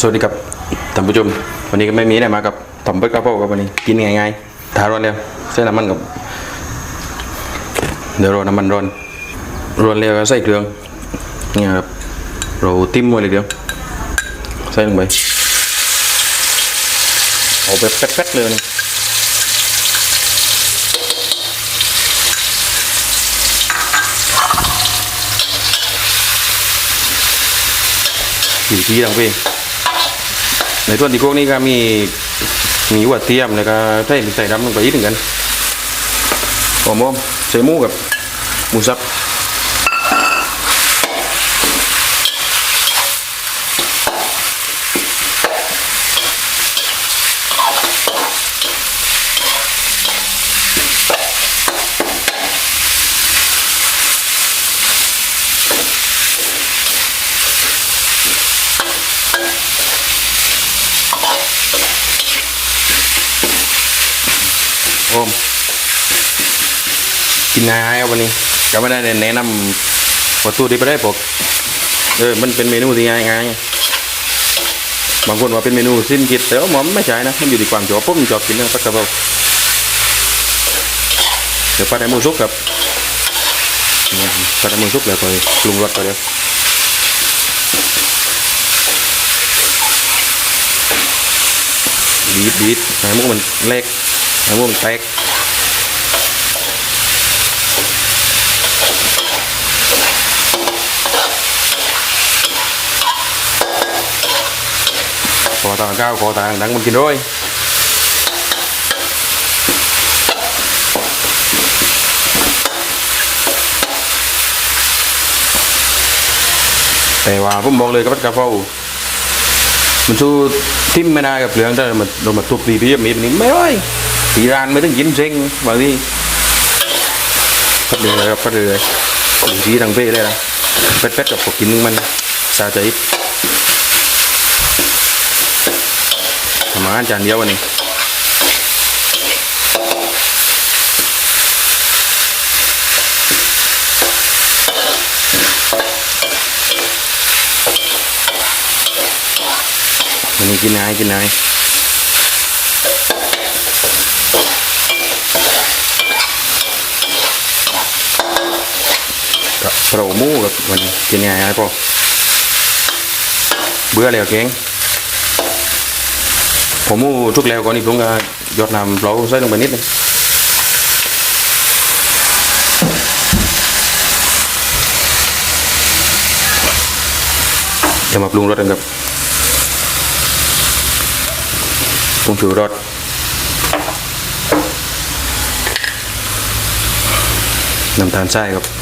สวัสดีครับท่านผู้ชม วันนี้ก็ไม่มีอะไรมากับต่อมเบิร์กระเพราครับวันนี้กินง่ายๆทาร้อนเร็วใส่น้ำมันกับเดี๋ยวรอน้ำมันร้อนร้อนเร็วก็ใส่เครื่องเนี่ยครับเราติ้มไว้เลยเดียวใส่ลงไปเอาแบบแป๊ดๆเลยนี่อยู่ที่ทางพี่ ในส่วนที่พวกนี้ก็มีมีวัวเทียมแล้วก็ใส่ใส่ดำลงไปอีกหนึ่งกันหอมอมใส่หมูกับหมูสับ กินง่ายครับวันนี้ ก็ไม่ได้แนะนำวัตถุดิบไปได้ปกเออมันเป็นเมนูที่ง่ายง่ายบางคนว่าเป็นเมนูสิ้นคิดแต่ว่าหมอมไม่ใช่นะมันอยู่ที่ความชอบผมชอบกินเรื่องปักกระเพราเดี๋ยวปัดให้หมูสุกครับอืมปัดให้หมูสุกแล้วค่อยปรุงรสไปเดี๋ยวบีบบีบให้หมูมันเล็กให้หมูมันแตก พอตอนก้าวคอทางดังมันกินด้วยแต่ว่าผมบอกเลยกับผัดกะเพรามันสู้ทิมไม่ได้กับเหลืองแต่เรามาเรามาทุบตีพี่มีแบบนี้ไม่ได้ตีร้านไม่ต้องกินเซ็งบางทีก็เดือดครับก็เดือดอยู่ที่ทางเป้เลยนะเป็ดๆกับพวกกินมันสาใจ ทำอาจานเดียววันนี้วันนี้กินนายกินนายกับโปรหมูกับวันนี้กินง่ายๆพอเบื่อแล้วเก่ง ผมมูทุกแล้วก่อนนี้ผมก็หยดน้ำเราใส่ลงไปนิดนึงจะมาปรุงรสกันครับผงชูรสน้ำตาลทรายครับ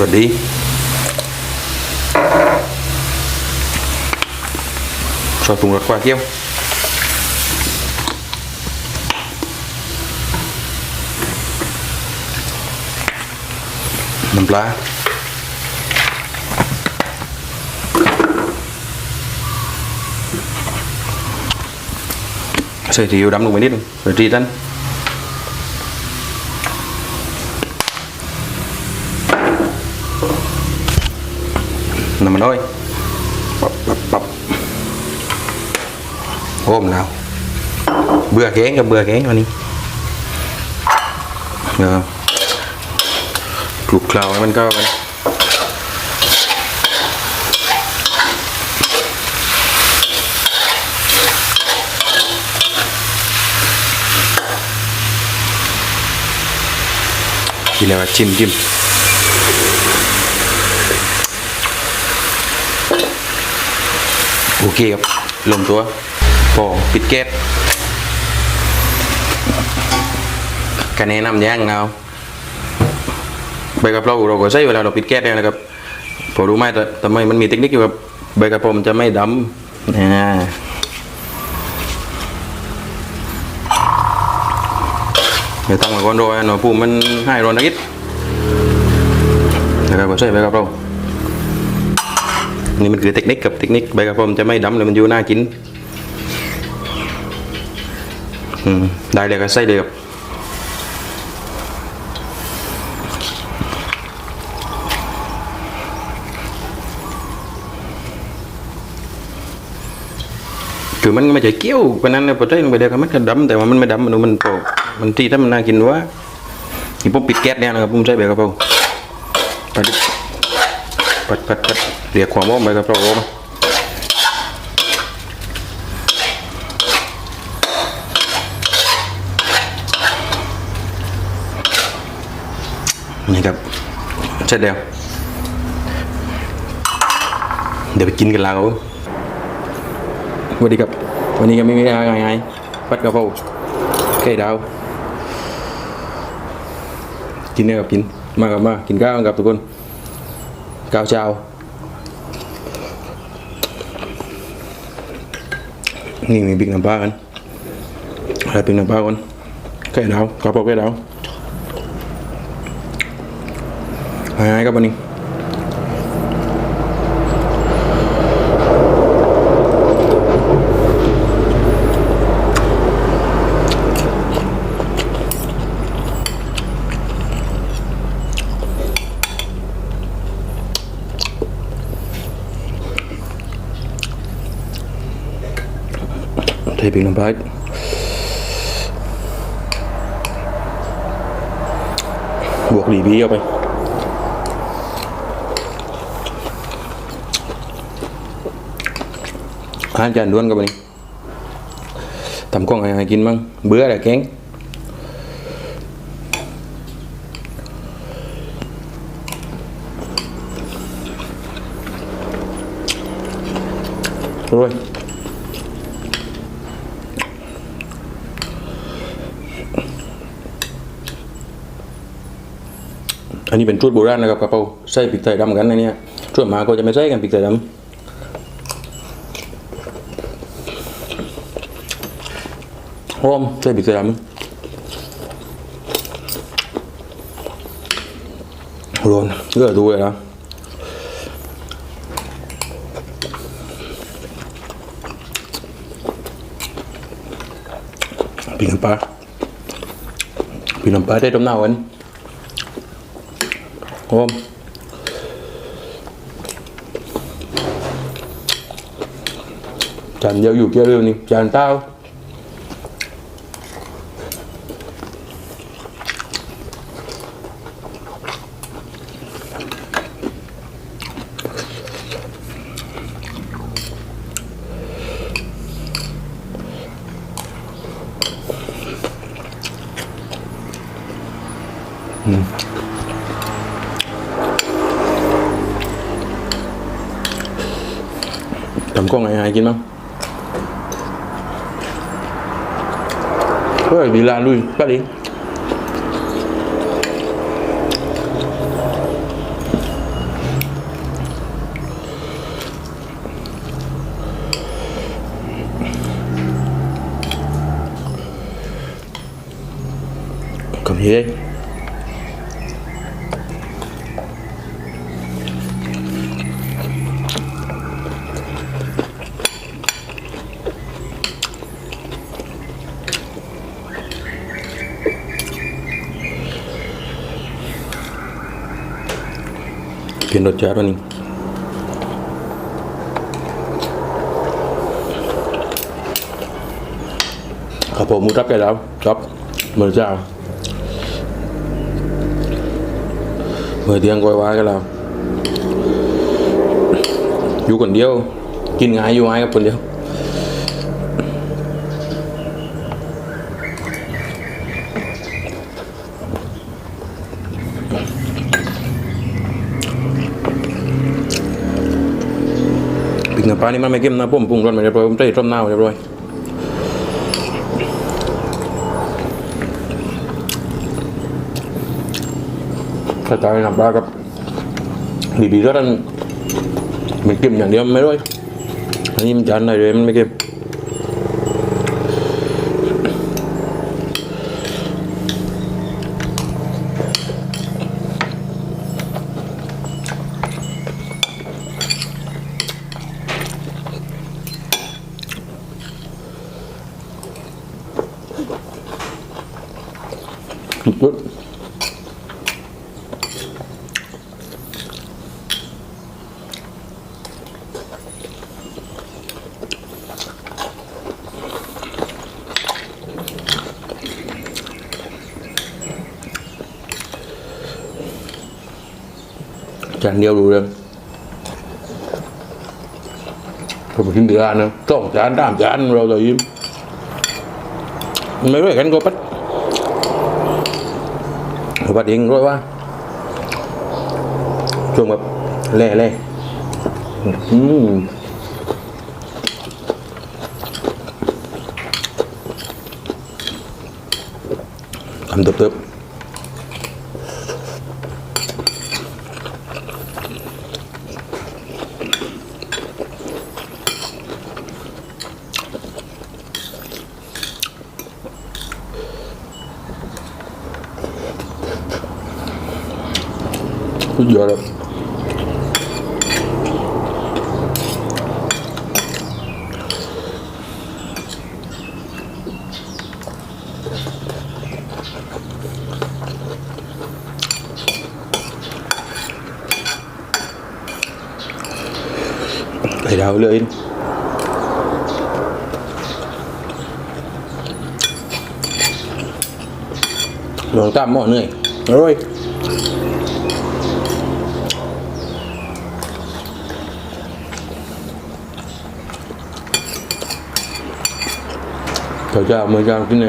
รสดีซอสปรุงรสกว่าเกี้ยวน้ำปลา ใส่ซีอิ๊วดำลงไป นิดนึงใส่จีตันน้ำมันน้อยปับปับปับโอ้มแล้วเบื่อแกงกับเบื่อแกงวันนี้เออคลุกเคล้าให้มันเข้ากันกินแล้วก็จิ้มจิ้ม โอเคครับลงตัวพอปิดแก๊สกันแนะนำย่างเอาใบกระเพราเราก็ใช้เวลาเราปิดแก๊สเนี่ยนะครับพอรู้ไหมแต่ทำไมมันมีเทคนิคอยู่แบบใบกระเพรามันจะไม่ดำนะเดี๋ยวตั้งไว้ก่อนรอยหน่อยปูมันให้ร้อนนิดนะครับก็ใช่ใบกระเพรา นี่มันคือเทคนิคกับเทคนิคใบกระพรมจะไม่ดำเลยมันอยู่หน้ากินได้เลยก็ใส่เลยครับคือมันไม่ใช่เกี้ยวปนั้นเลยพอใช้ลงไปเดียวกันมันก็ดำแต่ว่ามันไม่ดำมันมันโปมันที่ถ้ามันน่ากินวะที่ผมปิดแก๊สเนี่ยนะครับผมใช้เบรกกระเพราปลาดิบ ปัดปัดปัดเรียกความว่าใบกะเพราออกมนี่ครับเสร็จแล้วเดี๋ยวไปกินกันแล้วสวัสดีครับ วันนี้ก็ไม่มีอะไรง่ายๆปัดกระเพราไก่ดาวกินเนี่ยกับกิน มากับมา กินข้าวกันกับทุกคน กาวเจ้านี่มีบิ๊กน้ำปลากันอะไรบิ๊กน้ำปลากันไก่ดาวกระเพราไก่ดาวหายๆครับวันนี้ เทปิงน้ำปลาบวกดีบีเข้าไปอาหารจานด้วนกับนี้ทำกล้องให้ห้กินมั้งเบื่อแต่แกงรวย อันนี้เป็นชุดโบราณนะครับกระเป๋าใส่พริกไทยดำกันนะเนี่ยช่วนมากก็จะไม่ใส่กันพริกไทยดำหอมใส่พริกไทยดำร้อนเลือดดูเลยนะปีน้ำปลาปีน้ำปลาได้ต้มหน้าวัน หอมจานเดียวอยู่เกี่ยวเร็วนี่จานเต้า ทำกล้องไ కిందొచ్చారనికి ครับผมมูทับไปแล้วครับเมือเจะเมือเดียงกอยว้ากันแล้วอยู่คนเดียว กินง่ายอยู่ง่ายกับคนเดียว พริกน้ำปลานี่มันไม่เค็มนะผมปรุงรสมาเรียบร้อยผมใส่ต้มน้ำเรียบร้อยถ้าตายน้ำปลากับบีบีก็ต้องไม่เค็มอย่างเดียวไม่ร้อยอันนี้มันจานไหนเลยมันไม่เค็ม จานเดียวรู้เรื่องผมกินเดือนนะสองจานสามจานเราเลยยิ้มไม่รู้กันก็ปัดปัดเองรู้ว่าช่วงแบบเล่เล่อืมทำเติบๆ สุดยอดครับไข่ดาวเลยลองตามหม้อเหนื่อยอร่อย เขาจะเอามือยางที่ไหน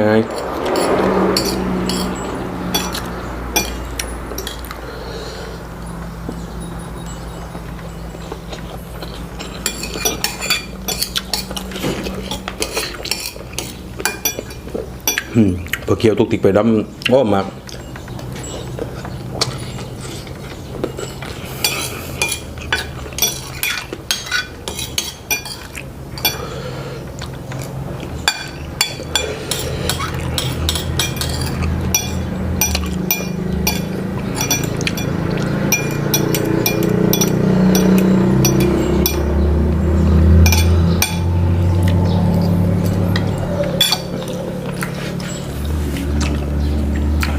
พอเคี้ยวตุกติกไปดำอ้อมาก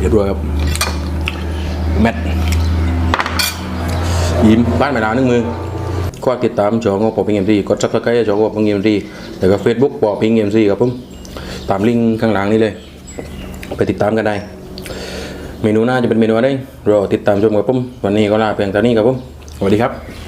เรียบร้อยครับแมทยิ้มบ้านไม่ดาวนึงมือก็ติดตามช่องของปอพิงเอ็มซีกดซับสไครต์ช่องของปอพิงเอ็มซีแต่ก็เฟซบุ๊กปอพิงเอ็มซีครับผมตามลิงก์ข้างหลังนี้เลย ไปติดตามกันได้ เมนูหน้าจะเป็นเมนูอะไรรอติดตามชมกับผมวันนี้ก็ลาเพียงเท่านี้ครับผมสวัสดีครับ